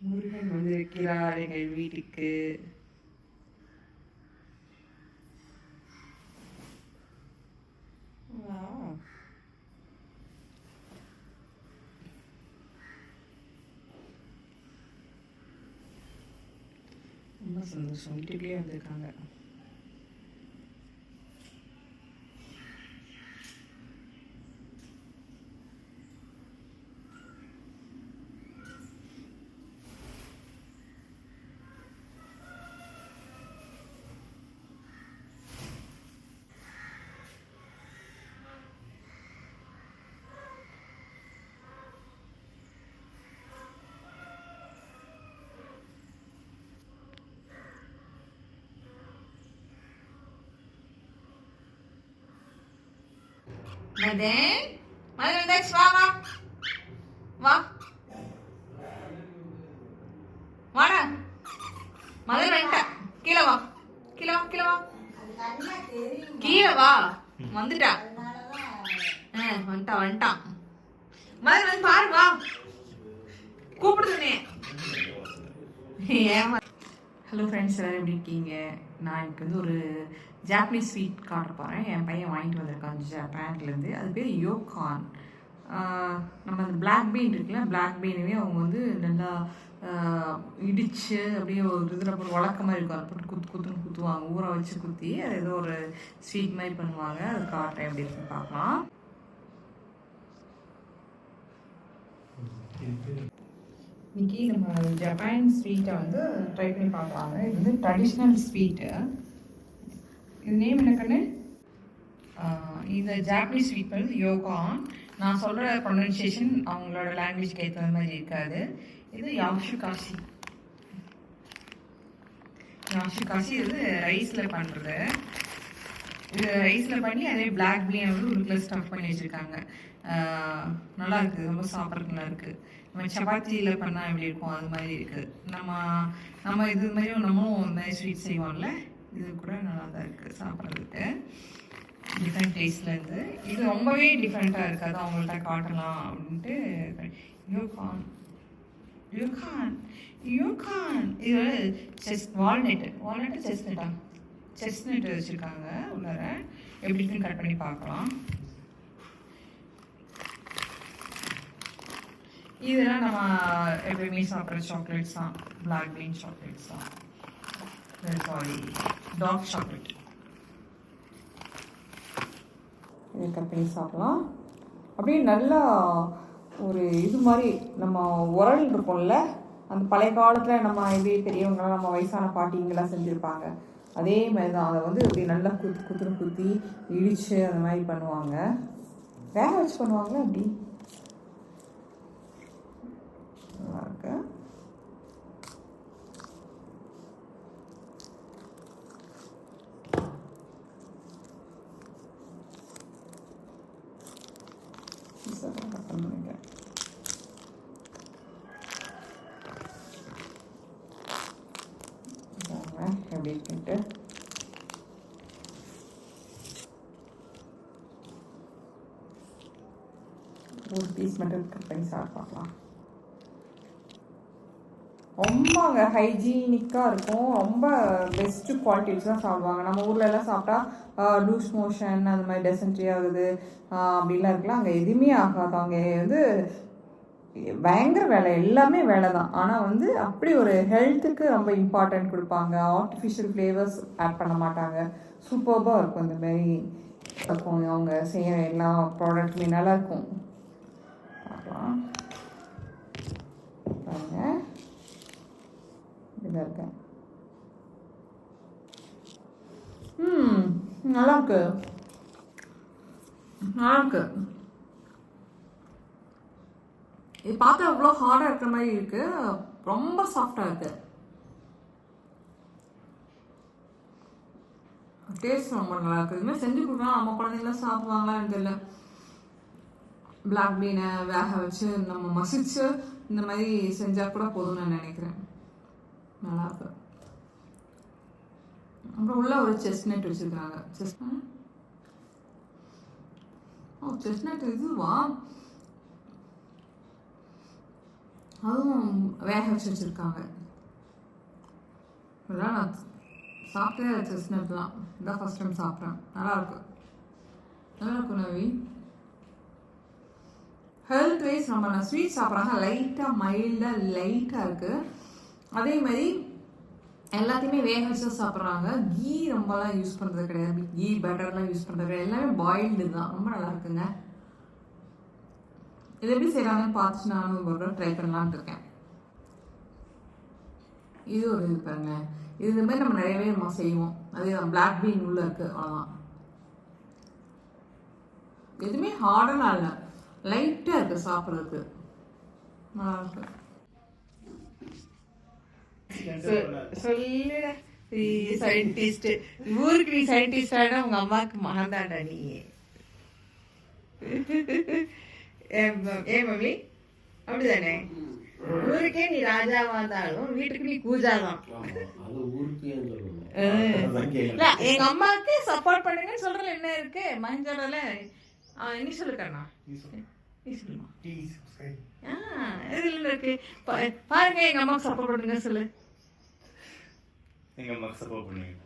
முருகன் வந்திருக்கிறார் எங்கள் வீட்டுக்கு. ரொம்ப சந்தோஷம். வீட்டுக்குள்ளேயே வந்திருக்காங்க. மதன் மதன் வந்தாச்சு வா வா வா வாடா. மதன் வந்துட்டா கீழே வா. கீழே வா கீழே வா. கீழே வா. வந்துட்டா. ஆ வந்துட்டா வந்துட்டான் மதன் வந்து பாரு வா. கூப்பிடுதுனே ஏமா ஹலோ ஃப்ரெண்ட்ஸ் எல்லோரும் எப்படி இருக்கீங்க? நான் எனக்கு வந்து ஒரு ஜாப்பனீஸ் ஸ்வீட் காட்ட போகிறேன் என் பையன் வாங்கிட்டு வந்திருக்கான் ஜப்பான்லேருந்து அது பேர் யோகான் நம்ம அந்த பிளாக் பீன் இருக்குல்ல பிளாக் பீனுமே அவங்க வந்து நல்லா இடித்து அப்படியே ஒரு இதில் போட்டு வழக்க மாதிரி இருக்கும். அதை போட்டு குத்து குத்துன்னு குத்துவாங்க. ஊற வச்சு குத்தி அது ஏதோ ஒரு ஸ்வீட் மாதிரி பண்ணுவாங்க. அது காட்டுறேன் எப்படி இருக்குன்னு பார்க்கலாம். இன்னைக்கு நம்ம ஜப்பான் ஸ்வீட்டை வந்து ட்ரை பண்ணி பார்க்கலாங்க. இது வந்து ட்ரெடிஷ்னல் ஸ்வீட்டு இது நேம் என்ன கண்ணு இது ஜாப்பனீஸ் ஸ்வீட் வந்து யோகான் நான் சொல்கிற ப்ரொனன்சியேஷன் அவங்களோட லாங்குவேஜ்க்கு ஏற்ற மாதிரி இருக்காது. இது யாஷு காசி யாஷு காசி இது ரைஸில் பண்ணுறது ரைஸில் பண்ணி அதே பிளாக் பிரியாணி வந்து உருக்கில் ஸ்டஃப் பண்ணி வச்சுருக்காங்க. நல்லா இருக்குது ரொம்ப சாப்பிட்றதுக்கு நல்லா இருக்குது நம்ம சப்பாத்தியில் பண்ணால் எப்படி இருக்கும்? அது மாதிரி இருக்குது நம்ம நம்ம இது மாதிரி நம்மளும் இந்த மாதிரி ஸ்வீட் செய்வோம்ல. இது கூட நல்லா தான் இருக்குது சாப்பிட்றதுக்கு டிஃப்ரெண்ட் டேஸ்ட்லேருந்து இது ரொம்பவே டிஃப்ரெண்ட்டாக இருக்குது. அதை அவங்கள்ட்ட காட்டலாம் அப்படின்ட்டு யூகான் யூகான் யூகான் இது செஸ் வால்நட்டு வால்நெட்டு செஸ்நட்டா செஸ்னட் வச்சுருக்காங்க. உள்ளார எப்படி இருக்குன்னு கட் பண்ணி பார்க்கலாம். இதெல்லாம் நம்ம எப்பயுமே சாப்பிட்ற சாக்லேட்ஸ் தான். பிளாக் பீன் சாக்லேட்ஸ் தான். சாரி டார்க் சாக்லேட் இது கட் பண்ணி சாப்பிடலாம். அப்படியே நல்லா ஒரு இது மாதிரி நம்ம உரல் இருக்கும்ல. அந்த பழைய காலத்தில் நம்ம இதே பெரியவங்களாம் நம்ம வயசான பாட்டிங்கெல்லாம் செஞ்சுருப்பாங்க. அதே மாதிரி தான் அதை வந்து இப்படி நல்லா குத்து குத்துன்னு குத்தி இடித்து அந்த மாதிரி பண்ணுவாங்க. வேக வச்சு பண்ணுவாங்களா அப்படி நல்லா இருக்கு இதெல்லாம் cut பண்ணுங்க. பாருங்க, எப்படி ஒரு பீஸ் மட்டும் கட் பண்ணி சாப்பிட்டு பார்க்கலாம். ரொம்ப அங்கே ஹைஜீனிக்காக இருக்கும். ரொம்ப பெஸ்ட்டு குவாலிட்டிஸ் தான் சாப்பிடுவாங்க. நம்ம ஊர்ல எல்லாம் சாப்பிட்டா லூஸ் மோஷன் அந்த மாதிரி டெசன்ட்ரி ஆகுது ஆஹ் அப்படிலாம் இருக்கலாம் அங்கே எதுவுமே ஆகாது. அவங்க வந்து பயங்கர வேலை எல்லாமே வேலை தான் ஆனால் வந்து அப்படி ஒரு ஹெல்த்துக்கு ரொம்ப இம்பார்ட்டன்ட் கொடுப்பாங்க. ஆர்டிஃபிஷியல் ஃப்ளேவர்ஸ் ஆட் பண்ண மாட்டாங்க. சூப்பர்பாக இருக்கும் இந்த மாதிரி. இருக்கும் அவங்க செய்கிற எல்லா ப்ராடக்ட்டுமே நல்லாயிருக்கும் பார்க்கலாம். பாருங்க. இதாக இருக்கேன். ம் நல்லா இருக்கு நல்லா இருக்கு இது பார்த்தா அவ்வளோ ஹார்டாக இருக்கிற மாதிரி இருக்கு. ரொம்ப சாஃப்டாக இருக்கு. டேஸ்ட் ரொம்ப நல்லா இருக்கு இதுமாதிரி செஞ்சு கொடுக்கலாம் நம்ம குழந்தைங்களாம் சாப்பிடுவாங்களான்னு தெரியல. பிளாக் பீனை வேக வச்சு நம்ம மசிச்சு இந்த மாதிரி செஞ்சால் கூட போதும்னு நான் நினைக்கிறேன். நல்லா இருக்கு. அப்புறம் உள்ள ஒரு செஸ்நட் வச்சிருக்காங்க. செஸ் ஓ செஸ்ட்நட் இதுவா அதுவும் வேக வச்சு வச்சுருக்காங்க. இதெல்லாம் நான் சாப்பிட்டே செஸ்னட்லாம் இதான் ஃபஸ்ட் டைம் சாப்பிட்றேன். நல்லாயிருக்கு நல்லாயிருக்கும் நவி. ஹெல்த் வைஸ் நம்ம நான் ஸ்வீட் சாப்பிட்றாங்க. லைட்டாக மைல்டாக லைட்டாக இருக்குது அதே மாதிரி எல்லாத்தையுமே வேக வச்சு தான் சாப்பிட்றாங்க. கீ ரொம்பலாம் யூஸ் பண்ணுறது கிடையாது. கீ பட்டர்லாம் யூஸ் பண்ணுறது கிடையாது. எல்லாமே பாயில்டு தான். ரொம்ப நல்லா இருக்குங்க. இது எப்படி செய்கிறாங்கன்னு பார்த்துட்டு நானும் ஒரு தடவை ட்ரை பண்ணலான்ட்டு இருக்கேன். இது ஒரு இது பாருங்க. இது இந்த மாதிரி நம்ம நிறையவே நம்ம செய்வோம். அதே தான் பிளாக் பீன் உள்ள இருக்கு அவ்வளோதான் எதுவுமே ஹார்டெல்லாம் இல்லை. லைட்டாக இருக்குது சாப்பிட்றதுக்கு. நல்லா சொல்லு சயின்டிஸ்ட் ஊருக்கு நீ சயின்டிஸ்ட் ஆனா உங்க அம்மாவுக்கு மகந்தாண்டா நீ. ஏன் ம- ஏன் மம்மி? அப்படிதானே? ஊருக்கே நீ ராஜாவா இருந்தாலும் வீட்டுக்கு நீ கேள்வி. இல்ல எங்க அம்மாவுக்கு சப்போர்ட் பண்ணுங்கன்னு சொல்றதுல என்ன இருக்கு? மஞ்சள் நீ சொல்லு கண்ணா நீ சொல்லுமா? இதுல இருக்கு? பாருங்க எங்க அம்மாவுக்கு சப்போர்ட் பண்ணுங்க சொல்லு. எங்க அம்மாக்கு சப்போர்ட் பண்ணுவீங்க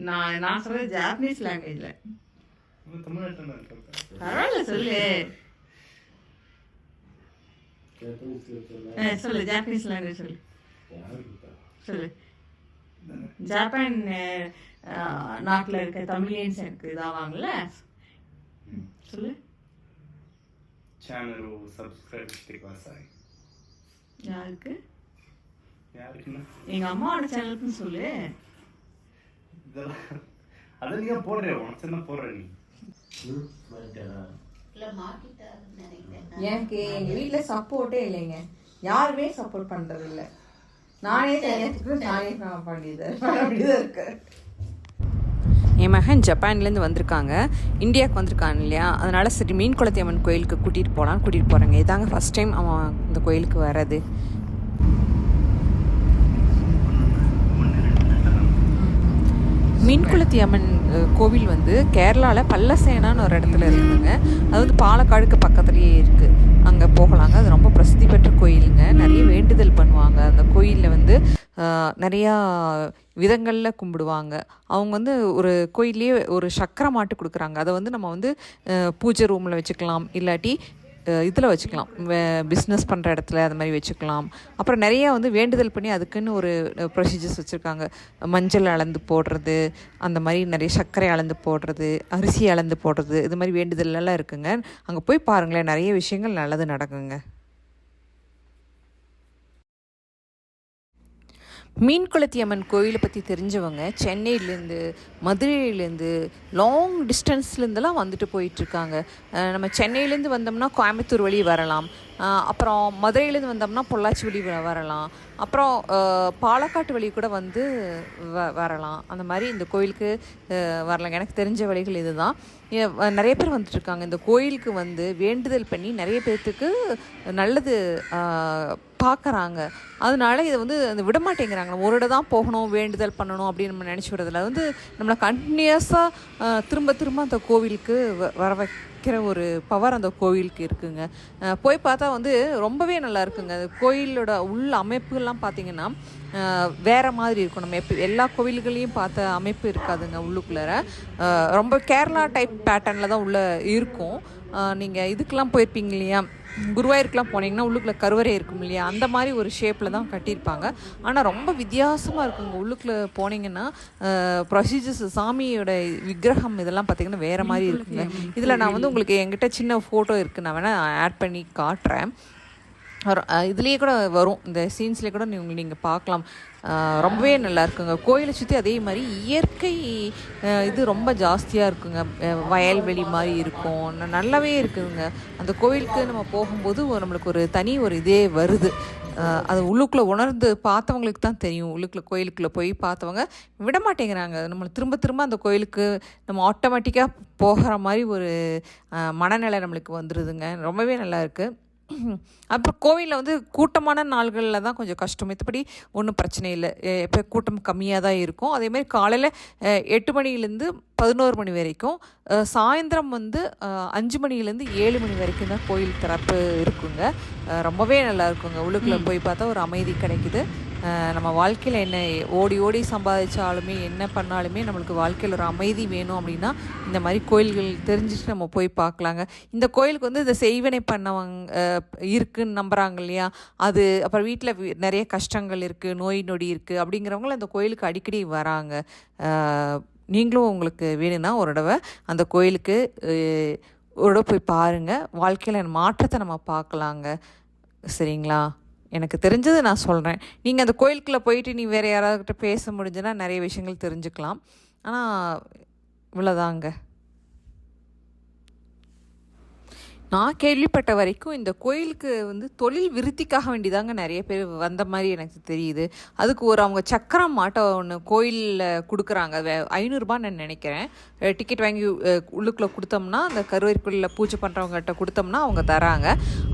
நான் நான் சொல்றது ஜாப்பனீஸ் லாங்குவேஜ்ல தான் பரவாயில்ல சொல்லு. சொல்லு ஜாப்பனீஸ் லாங்குவேஜ் சொல்லு. சொல்லு. ஜப்பான் நாட்டில் இருக்க தமிழியன்ஸ் எனக்கு இதாக இதாவாங்கல்ல? சொல்லு. சேனல் சப்ஸ்கிரைப் பண்ணிட்டு யாருக்கு? எங்க அம்மாவோட சேனலுக்குன்னு சொல்லு. அதெல்லாம் போடுறேன் உனக்கு என்ன நீ. எனக்கு எங்க வீட்ல சப்போர்ட்டே இல்லைங்க. யாருமே சப்போர்ட் பண்றது இல்ல நானே தனியாக நானே நான் பண்ணியது அப்படிதான் இருக்கு என் மகன் ஜப்பான்லேருந்து வந்திருக்காங்க. இந்தியாவுக்கு வந்திருக்கான் இல்லையா? அதனால சரி மீன் குளத்தி அம்மன் கோயிலுக்கு கூட்டிகிட்டு போகலான்னு கூட்டிகிட்டு போகிறாங்க இதாங்க ஃபஸ்ட் டைம் அவன் இந்த கோயிலுக்கு வர்றது. மீன்குளத்தி அம்மன் கோவில் வந்து கேரளாவில் பல்லசேனான்னு ஒரு இடத்துல இருக்குதுங்க அது வந்து பாலக்காடுக்கு பக்கத்துலேயே இருக்குது அங்கே போகலாங்க. அது ரொம்ப பிரசித்தி பெற்ற கோயிலுங்க. நிறைய வேண்டுதல் பண்ணுவாங்க. அந்த கோயிலில் வந்து நிறையா விதங்களில் கும்பிடுவாங்க. அவங்க வந்து ஒரு கோயிலே ஒரு சக்கரை மாட்டு கொடுக்குறாங்க. அதை வந்து நம்ம வந்து பூஜை ரூமில் வச்சுக்கலாம். இல்லாட்டி இதில் வச்சுக்கலாம். பிஸ்னஸ் பண்ணுற இடத்துல அது மாதிரி வச்சுக்கலாம். அப்புறம் நிறையா வந்து வேண்டுதல் பண்ணி அதுக்குன்னு ஒரு ப்ரொசீஜர்ஸ் வச்சுருக்காங்க. மஞ்சள் அளந்து போடுறது அந்த மாதிரி நிறைய சர்க்கரை அளந்து போடுறது அரிசி அளந்து போடுறது இது மாதிரி வேண்டுதல் எல்லாம் இருக்குங்க. அங்கே போய் பாருங்களேன் நிறைய விஷயங்கள் நல்லது நடக்குங்க. மீன்குளத்தி அம்மன் கோயிலை பற்றி தெரிஞ்சவங்க சென்னையிலேருந்து மதுரையிலேருந்து லாங் டிஸ்டன்ஸ்லேருந்துலாம் வந்துட்டு போயிட்டுருக்காங்க. நம்ம சென்னையிலேருந்து வந்தோம்னா கோயம்புத்தூர் வழி வரலாம். அப்புறம் மதுரையிலேருந்து வந்தோம்னா பொள்ளாச்சி வழி வரலாம். அப்புறம் பாலக்காட்டு வழி கூட வந்து வ வரலாம். அந்த மாதிரி இந்த கோயிலுக்கு வரலாம். எனக்கு தெரிஞ்ச வழிகள் இதுதான். நிறைய பேர் வந்துட்டுருக்காங்க. இந்த கோயிலுக்கு வந்து வேண்டுதல் பண்ணி நிறைய பேர்த்துக்கு நல்லது பார்க்குறாங்க அதனால இதை வந்து அந்த விடமாட்டேங்கிறாங்க. ஒரு இடம் தான் போகணும் வேண்டுதல் பண்ணணும் அப்படின்னு நம்ம நினச்சி விடுறதுல வந்து நம்ம நம்மளை கண்டினியூஸாக திரும்ப திரும்ப அந்த கோவிலுக்கு வ- வர வைக்கிற ஒரு பவர் அந்த கோவிலுக்கு இருக்குங்க. போய் பார்த்தா வந்து ரொம்பவே நல்லா இருக்குங்க. கோயிலோட உள்ள அமைப்புகள்லாம் பார்த்தீங்கன்னா வேறு வேற மாதிரி இருக்கும். நம்ம எப்போ எல்லா கோவில்களையும் பார்த்த அமைப்பு இருக்காதுங்க உள்ளுக்குள்ளார. ரொம்ப கேரளா டைப் பேட்டர்னில் தான் உள்ளே இருக்கும். நீங்கள் இதுக்கெலாம் போயிருப்பீங்க இல்லையா? குருவாயூருக்குலாம் போனீங்கன்னா உள்ளுக்குள்ளே கருவறை இருக்கும் இல்லையா? அந்த மாதிரி ஒரு ஷேப்பில் தான் கட்டியிருப்பாங்க. ஆனால் ரொம்ப வித்தியாசமாக இருக்குங்க உள்ளுக்குள்ளே போனீங்கன்னா ப்ரொசீஜர்ஸ் சாமியோட விக்கிரகம் இதெல்லாம் பார்த்தீங்கன்னா வேறு மாதிரி இருக்குங்க. இதில் நான் வந்து உங்களுக்கு என்கிட்ட சின்ன ஃபோட்டோ இருக்குது நான் வேணால் ஆட் பண்ணி காட்டுறேன். இதுலேயே கூட வரும். இந்த சீன்ஸ்லேயே கூட நீங்கள் நீங்கள் பார்க்கலாம். ரொம்பவே நல்லா இருக்குங்க. கோயிலை சுற்றி அதே மாதிரி இயற்கை இது ரொம்ப ஜாஸ்தியாக இருக்குங்க. வயல்வெளி மாதிரி இருக்கும். நல்லாவே இருக்குதுங்க. அந்த கோயிலுக்கு நம்ம போகும்போது நம்மளுக்கு ஒரு தனி ஒரு இதே வருது. அது உள்ளுக்குள்ளே உணர்ந்து பார்த்தவங்களுக்கு தான் தெரியும். உள்ளுக்குள்ளே கோயிலுக்குள்ளே போய் பார்த்தவங்க விட மாட்டேங்கிறாங்க. நம்மளை திரும்ப திரும்ப அந்த கோயிலுக்கு நம்ம ஆட்டோமேட்டிக்காக போகிற மாதிரி ஒரு மனநிலை நம்மளுக்கு வந்துடுதுங்க ரொம்பவே நல்லா இருக்குது அப்புறம் கோவிலில் வந்து கூட்டமான நாள்களில் தான் கொஞ்சம் கஷ்டம். மற்றபடி ஒன்றும் பிரச்சனை இல்லை. எப்போ கூட்டம் கம்மியாக தான் இருக்கும். அதேமாதிரி காலையில் எட்டு மணிலேருந்து பதினோரு மணி வரைக்கும் சாயந்தரம் வந்து அஞ்சு மணிலேருந்து ஏழு மணி வரைக்கும் தான் கோயில் திறப்பு இருக்குங்க. ரொம்பவே நல்லா இருக்குங்க. உள்ளுக்குள்ளே போய் பார்த்தா ஒரு அமைதி கிடைக்குது. நம்ம வாழ்க்கையில் என்ன ஓடி ஓடி சம்பாதிச்சாலுமே என்ன பண்ணாலுமே நம்மளுக்கு வாழ்க்கையில் ஒரு அமைதி வேணும் அப்படின்னா இந்த மாதிரி கோயில்கள் தெரிஞ்சுட்டு நம்ம போய் பார்க்கலாங்க. இந்த கோயிலுக்கு வந்து இந்த செய்வினை பண்ணவங்க இருக்குன்னு நம்புகிறாங்க இல்லையா? அது அப்புறம் வீட்டில் நிறைய கஷ்டங்கள் இருக்குது நோய் நொடி இருக்குது அப்படிங்கிறவங்களும் அந்த கோயிலுக்கு அடிக்கடி வராங்க. நீங்களும் உங்களுக்கு வேணும்னா ஒரு தடவை அந்த கோயிலுக்கு ஒரு தடவை போய் பாருங்கள் வாழ்க்கையில் மாற்றத்தை நம்ம பார்க்கலாங்க. சரிங்களா? எனக்கு தெரிஞ்சது நான் சொல்கிறேன் நீங்கள் அந்த கோயிலுக்குள்ளே போயிட்டு நீ வேறு யாராவது பேச முடிஞ்சுன்னா நிறைய விஷயங்கள் தெரிஞ்சுக்கலாம். ஆனால் இவ்வளோதாங்க நான் கேள்விப்பட்ட வரைக்கும் இந்த கோயிலுக்கு வந்து தொழில் விருத்திக்காக வேண்டிதாங்க நிறைய பேர் வந்த மாதிரி எனக்கு தெரியுது. அதுக்கு ஒரு அவங்க சக்கரம் மாட்டை ஒன்று கோயிலில் கொடுக்குறாங்க. ஐநூறுரூபான்னு நான் நினைக்கிறேன். டிக்கெட் வாங்கி உள்ளுக்குள்ளே கொடுத்தோம்னா அந்த கருவேற்குள்ள பூஜை பண்ணுறவங்ககிட்ட கொடுத்தோம்னா அவங்க தராங்க.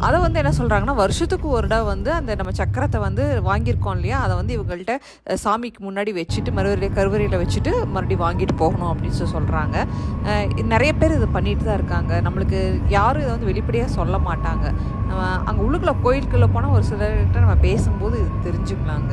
அதை வந்து என்ன சொல்கிறாங்கன்னா வருஷத்துக்கு ஒரு தடவை வந்து அந்த நம்ம சக்கரத்தை வந்து வாங்கியிருக்கோம் இல்லையா? அதை வந்து இவங்கள்ட்ட சாமிக்கு முன்னாடி வச்சுட்டு மறுபடியும் கருவறையில் வச்சுட்டு மறுபடியும் வாங்கிட்டு போகணும் அப்படின்னு சொல்லி சொல்கிறாங்க நிறைய பேர் இதை பண்ணிட்டு தான் இருக்காங்க. நம்மளுக்கு யாரும் இதை வந்து வெளிப்படையாக சொல்ல மாட்டாங்க. நம்ம அங்கே உள்ளுக்குள்ளே கோயிலுக்குள்ளே போனால் ஒரு சிலர்கிட்ட நம்ம பேசும்போது இது தெரிஞ்சுக்கலாங்க.